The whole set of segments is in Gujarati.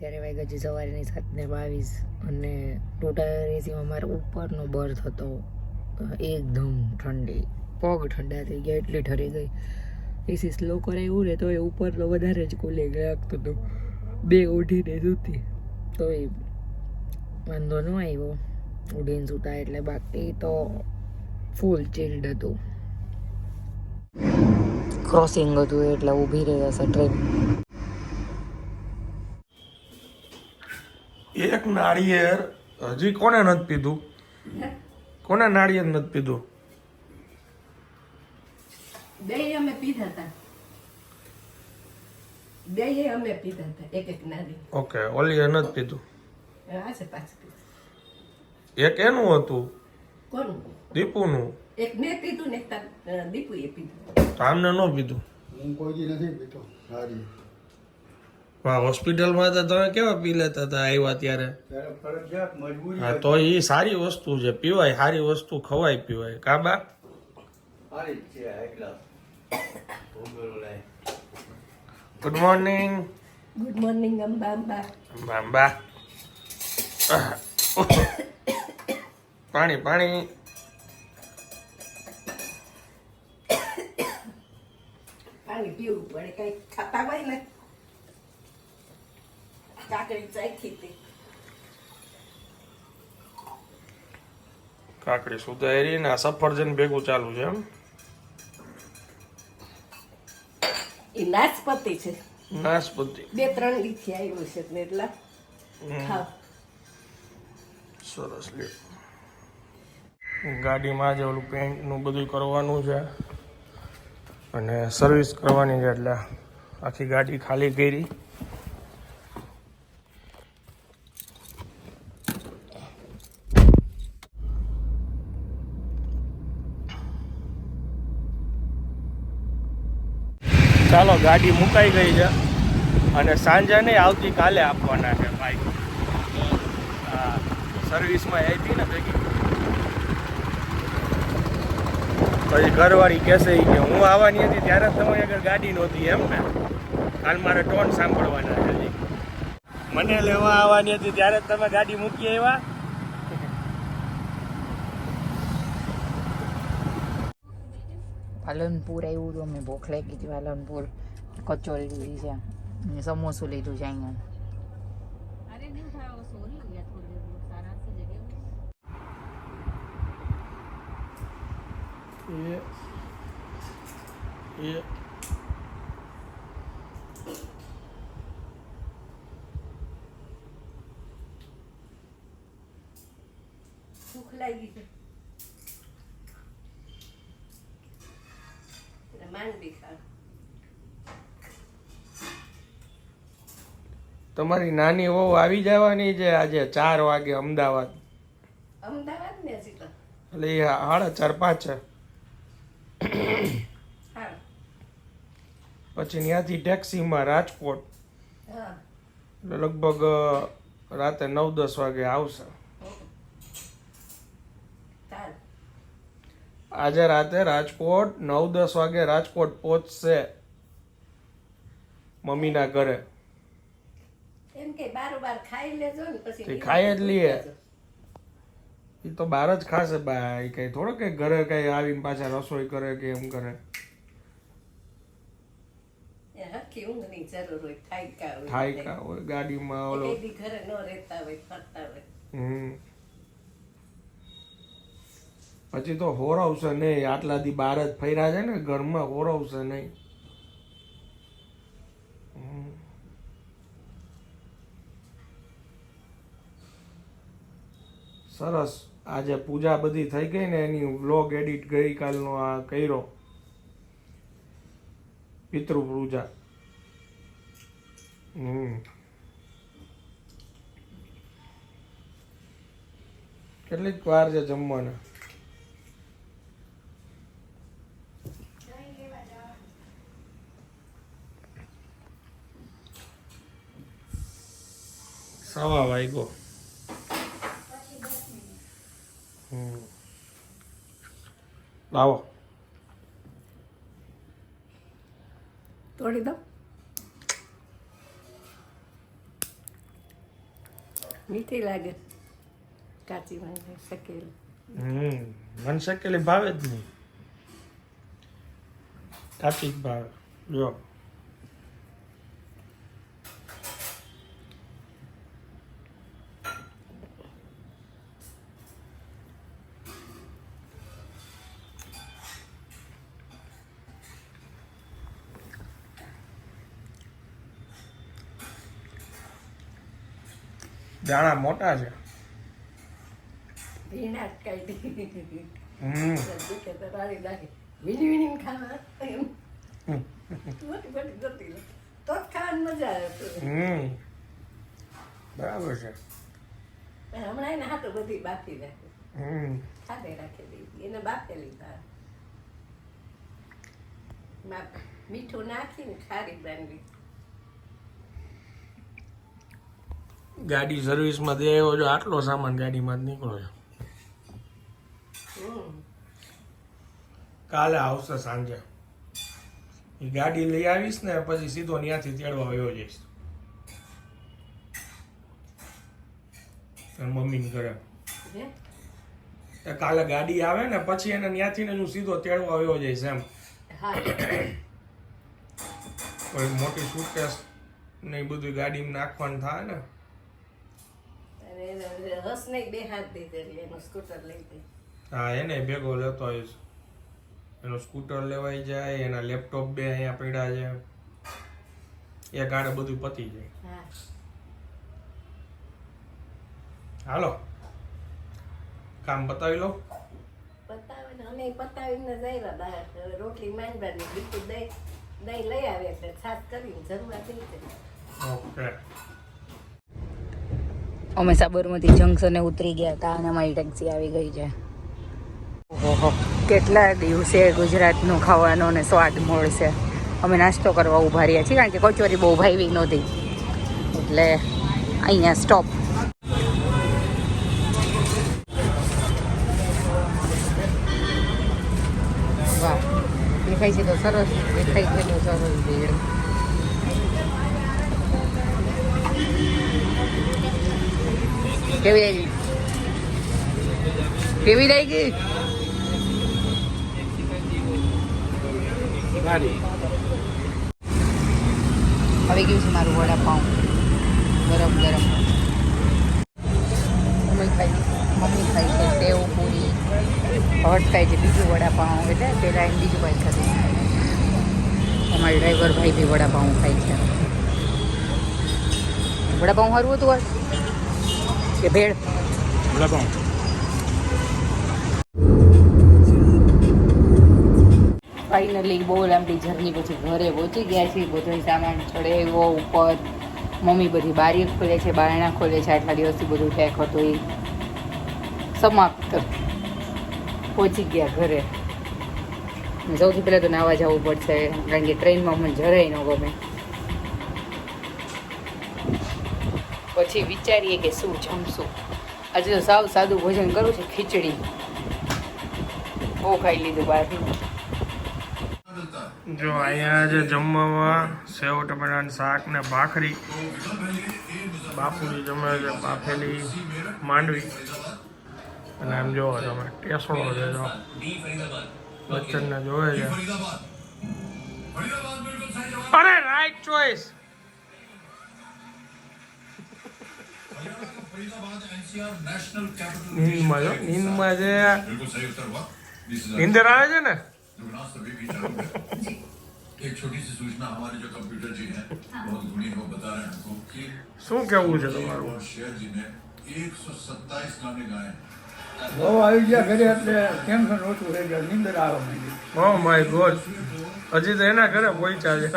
અત્યારે વાગ્યા છે સવારની સાતને બાવીસ અને ટોટલ એસીમાં મારો ઉપરનો બર્થ હતો. એકદમ ઠંડી. પગ ઠંડા થઈ ગયા, એટલી ઠરી ગઈ. એસી સ્લો કરાવ્યું ને તો એ ઉપર તો વધારે જ કોલે લાગતું હતું. બે ઉઠીને સૂતી. તો એ વાંધો ન આવ્યો. ઉડીને સૂતા એટલે બાકી તો ફૂલ ચિલ્ડ હતું. ક્રોસિંગ હતું એટલે ઊભી રહી હશે ટ્રેન એક નાળિયેર હજી કોને નથી પીધું? કોને નાળિયેર નથી પીધું? બે અમે પીધા હતા. બે અમે પીધા હતા એક એક નાળી. ઓકે ઓલીએ નથી પીધું. આ છે પાછું એક એનું હતું? કોનું? દીપુનું. એક મેં પીધું ને દીપુએ પીધું. તો આમને ન પીધું? હું કોઈ દી નથી પીતો સારી હા હોસ્પિટલમાં તો તમે કેવા પી લેતા હતા આવ્યા ત્યારે? ત્યારે ફરજિયાત મજબૂરી હા તો એ સારી વસ્તુ છે પીવાય સારી વસ્તુ ખવાય પીવાય. કાબા ગુડ મોર્નિંગ ગુડ મોર્નિંગ અંબા અંબા પાણી પાણી. પાણી પીવું પડે કઈ ખાતા હોય ને? કાકડી ચાખી હતી. કાકડી સુધારી ને સફરજન ભેગું ચાલુ છે એમ? એ નાશપતિ છે. નાશપતિ. બે ત્રણ લીથી આવ્યું છે એટલે ખાવ સરસ લ્યો. ગાડીમાં જે ઓલું પેન્ટનું બધું કરવાનું છે. અને સર્વિસ કરવાની છે એટલે આખી ગાડી ખાલી કરી. ચાલો ગાડી મુકાઈ ગઈ છે. અને સાંજે નહીં આવતીકાલે આપવાના છે બાઈક સર્વિસમાં આવી ને ભેગી. પછી ઘરવાળી કહેશે કે, હું આવવાની હતી ત્યારે જ તમારી આગળ ગાડી નહોતી એમ ને. કાલ મારે ટોન સાંભળવાના છે મને લેવા આવવાની હતી ત્યારે જ તમે ગાડી મૂકી આવ્યા? પાલનપુર આવ્યું હતું અમે ભૂખ લાગી હતી પાલનપુર કચોરી લીધી છે અને સમોસું લીધું છે અહીંયા એ એ ભૂખ લાગી છે એટલે માંડવી ખાવ તમારી નાની વહુ આવી જવાની છે આજે ચાર વાગે અમદાવાદ. અમદાવાદ ને એટલે એ સાડા ચાર પાંચ છે. પછી ત્યાંથી ટેક્સીમાં રાજકોટ. એટલે લગભગ રાતે નવ દસ વાગે આવશે ચાલ આજે રાતે રાજકોટ નવ દસ વાગે રાજકોટ પહોંચશે મમ્મીના ઘરે. ખાઈ જ લઈએ. એ તો બહાર જ ખાશે ભાઈ કઈ થોડો કઈ ઘરે કઈ આવીને પાછા રસોઈ કરે કે એમ કરે. ગાડીમાં ઓલો. ઘરે ન રહેતા હોય ફરતા હોય. હમ. પછી તો હોરવશે નહીં. આટલા દી બહાર જ ફર્યા છે ને ઘરમાં, હોરવશે નહીં. સરસ. આજે પૂજા બધી થઈ ગઈ ને એની વ્લોગ એડિટ ગઈકાલનો આ કર્યો. પિતૃ પૂજા હમ. કેટલીક વાર છે જમવાના સવા વાગ્યો લાવો તોડી દો મીઠી લાગે કાચી માંગે શકેલી હમ મને શકેલી ભાવે જ નહીં કાચી જ ભાવે જો મજા મોટા છે. બરાબર છે. હમણાં એને હાથો બધી બાફી રાખે. હમ. ખાધે રાખી એને બાફેલી મીઠું નાખીને ખારી બાંધી. ગાડી સર્વિસમાં દે આવ્યો છો આટલો સામાન ગાડીમાં નીકળો છો. કાલે આવશે સાંજે. એ ગાડી લઈ આવીશ ને પછી સીધો ત્યાંથી તેડવા આવ્યો જઈશ. મમ્મી મમ્મીને ઘરે. કાલે ગાડી આવે ને પછી એને ત્યાંથી ને હું સીધો તેડવા આવ્યો જઈશ એમ. કોઈ મોટી સુટકેસ ને એ બધું ગાડીમાં નાખવાનું થાય ને. રસ નહીં બે હાથ દીધે એનું સ્કૂટર લઈ ગઈ. હા એને ભેગો લેતો આવીશ એનું સ્કૂટર લેવાઈ જાય એના લેપટોપ બે અહીંયા પડ્યા છે. એ ગાડે બધું પતી જાય. હાલો. કામ પતાવી લો. પતાવીને અમે પતાવીને જઈવા બહાર. રોટલી માંડવાની બીજું દહીં દહીં લઈ આવે એટલે છાશ કરીને જમવા થઈ જાય ઓકે. અમે સાબરમતી જંકશને ઉતરી ગયા હતા અને અમારી ટેક્સી આવી ગઈ છે. ઓહો. કેટલા દિવસે ગુજરાતનું ખાવાનો ને સ્વાદ મળશે? અમે નાસ્તો કરવા ઊભા રહ્યા છીએ કારણ કે કચોરી બહુ ભાવી નહોતી. એટલે અહીંયા સ્ટોપ દેખાય છે તો સરસ. દેખાય છે તો સરસ ભીડ. કેવી આવી કેવી લાગી? આવી ગયું છે મારું વડાપાઉં? ગરમ ગરમ. મમ્મી ખાઈ મમ્મી ખાય છે સેવ પૂરી. હટ ખાય છે બીજું વડાપાઉં. એટલે પહેલાં એમ બીજું ભાઈ ખાધું અમારા ડ્રાઈવર ભાઈ બી વડાપાઉં ખાય છે. વડાપાઉં સારું હતું આજ? કે ભેળ. ફાઇનલી બહુ લાંબી જર્ની પછી ઘરે પહોંચી ગયા છીએ. બધો સામાન ચડેવો ઉપર. મમ્મી બધી બારી ખોલે છે બારણા ખોલે છે. આટલા દિવસથી બધું પેક હતું એ સમાપ્ત. પહોંચી ગયા ઘરે. સૌથી પહેલાં તો નાવા જવું પડશે કારણ કે ટ્રેનમાં મને જરાય ન ગમે. પછી વિચારીએ કે શું જમશું. આજે તો સાવ સાદું ભોજન કરું છું, ખીચડી. બહુ ખાઈ લીધું બહારનું. જો અહીંયા જે જમવામાં સેવ ટમેટાનું શાક ને ભાખરી બાપુજી જમે છે, બાફેલી માંડવી. અને એમ જોવો તમે, ટેસણો છે જો. બચ્ચનને જોવે છે. અરે રાઈટ ચોઈસ આવે છે ને? શું કેવું છે તમારું? બહુ આવી ગયા ઘરે એટલે ટેન્શન ઓછું થઈ ગયા. નીંદર આવે ઓ માય ગોડ હજી તો એના ઘરે પહોંચ્યા છે.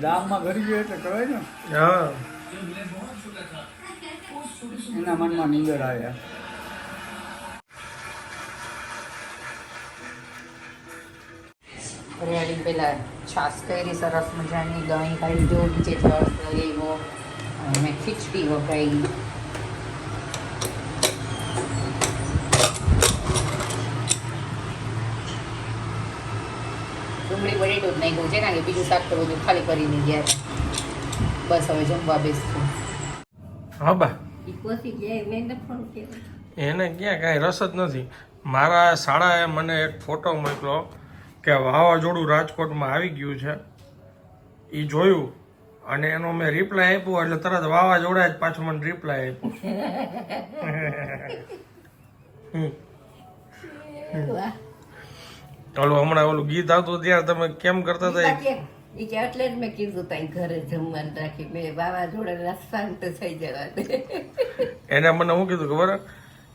ગામમાં ઘરી ગયો એટલે કહેવાય ને. હા. એના મનમાં નીંદર આવ્યા હરિયાળી પેલા છાસ કરી સરસ મજાની દહીં કાઢી નીચેથી અડસ લઈ આવ્યો અને ખીચડી વઘાઈ. ડુંગળી બટેટું જ નાખ્યું છે કારણ કે બીજું શાક તો બધું ખાલી કરીને ગયા બસ હવે જમવા બેસશું. હા બા. એને ક્યાં કાંઈ રસ જ નથી. મારા શાળાએ મને એક ફોટો મોકલો કે વાવાઝોડું રાજકોટમાં આવી ગયું છે. એ જોયું અને એનો મેં રિપ્લાય આપ્યો એટલે તરત વાવાઝોડા જ પાછું મને રિપ્લાય આપ્યો. ઓલું હમણાં ઓલું ગીત આવતું ત્યારે તમે કેમ કરતા હતા? એ- કે એટલે જ મેં કીધું તાઈ ઘરે જમવાનું રાખી મેં વાવાઝોડા શાંત થઈ જવા દે. એને મને હું કીધું ખબર?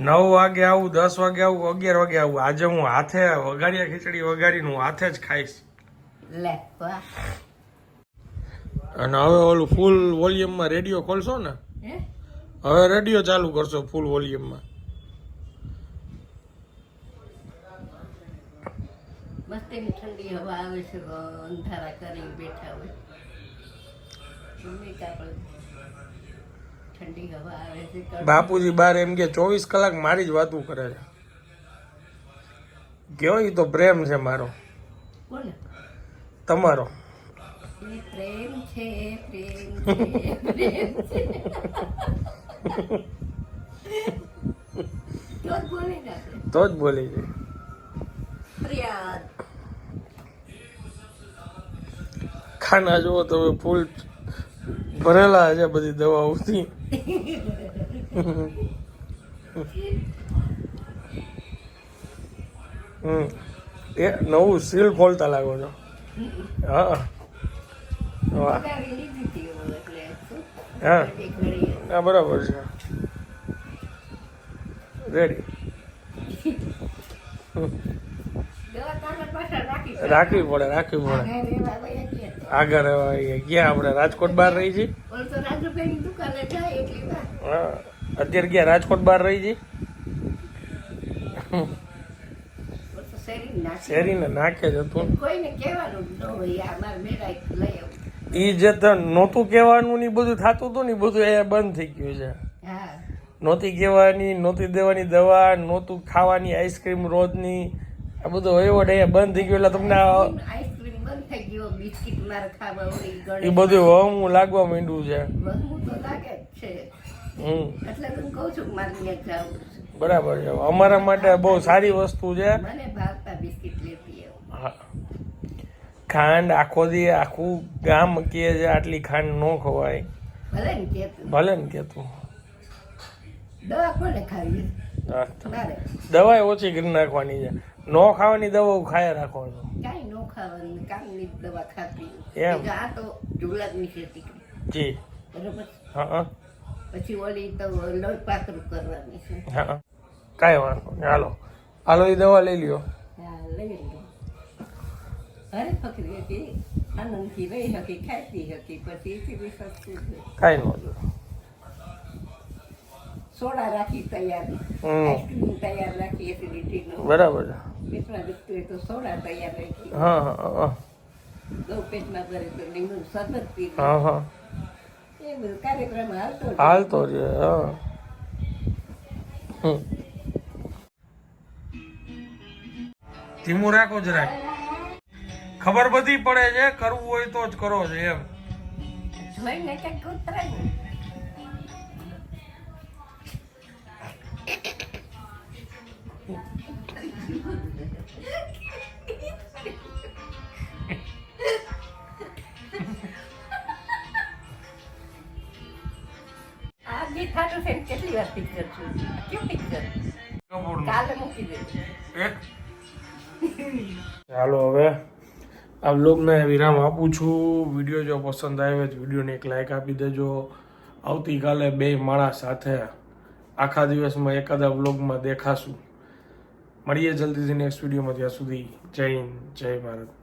નવ વાગે આવું દસ વાગે આવું અગિયાર વાગે આવું. આજે હું હાથે વઘારિયા ખીચડી વઘારીને હું હાથે જ ખાઈશ. લે અને હવે ઓલું ફૂલ વોલ્યુમમાં રેડિયો ખોલશો ને? હવે રેડિયો ચાલુ કરશો ફૂલ વોલ્યુમમાં. મસ્ત ઠંડી હવા આવે છે અંધારા કરી બેઠા હોય. મમ્મી ઠંડી હવા આવે છે બાપુજી બાર એમ કે ચોવીસ કલાક મારી જ વાતું કરે છે. ગયો એ તો પ્રેમ છે મારો. તમારો. પ્રેમ છે પ્રેમ છે પ્રેમ છે. તો જ બોલી ને ખાના જુઓ તમે ફૂલ ભરેલા છે બધી દવાઓથી. હમ. એ નવું સીલ ખોલતા લાગો છો. હા. વાહ? હા. હા બરાબર છે. રેડી રાખવી પડે રાખવી પડે. આગળ ગયા. આપણે રાજકોટ બહાર રહી હા અત્યારે ગયા રાજકોટ બહાર રહી નાખી. શેરીને નાખે જ હતું. એ જે નહોતું કહેવાનું ને બધું થતું હતું ને બધું એ બંધ થઈ ગયું છે. નહોતી કહેવાની નહોતી દેવાની દવા નહોતું ખાવાની આઈસ્ક્રીમ રોજની આ બધું વહીવટ અહીંયા બંધ થઈ ગયું. એટલે તમને એ બધું વહમું લાગવા માંડ્યું છે. કે બરાબર છે. અમારા માટે બહુ સારી વસ્તુ છે. ખાંડ આખો દી આખું ગામ કહે છે આટલી ખાંડ ન ખવાય. ભલે ને કે ભલે ને કે તું. દવા. ઓછી કરી નાખવાની છે. ન ખાવાની દવા ખાયા રાખવાનું. કાંઈ ન ખાવાની કામની દવા ખાતી. એમ. આ તો જુલાબની ખેતી જી. બરોબર? હા પછી ઓલી તો લોહી પાતળું કરવાની છે. હા કાંઈ વાંધો નહીં. હાલો. હાલો એ દવા લઈ લ્યો. હા લઈ લો અરે ફકરી હતી. આનંદથી રહી હતી ખાતી હતી પછી એથી બી સસ્તું છે વાંધો સોડા રાખી તૈયાર. આઈસ્ક્રીમ તૈયાર રાખી એસિડિટીનું બરાબર હા હા હા હા. હાલતો. છે હા. ધીમું રાખો જરાક. ખબર બધી પડે છે કરવું હોય તો જ કરો છો એમ. જોઈને કંઈક ઉતરાય ને. કેટલી વાર પિક્ચર છું? કેવું પિક્ચર કાલે મૂકી દેજો ચાલો હવે આ બ્લોગને વિરામ આપું છું. વીડિયો જો પસંદ આવે તો વિડીયોને એક લાઇક આપી દેજો. આવતીકાલે બે માળા સાથે આખા દિવસમાં એકાદા બ્લોગમાં દેખાશું. મળીએ જલ્દીથી નેક્સ્ટ વિડીયોમાં ત્યાં સુધી. જય હિન્દ જય ભારત.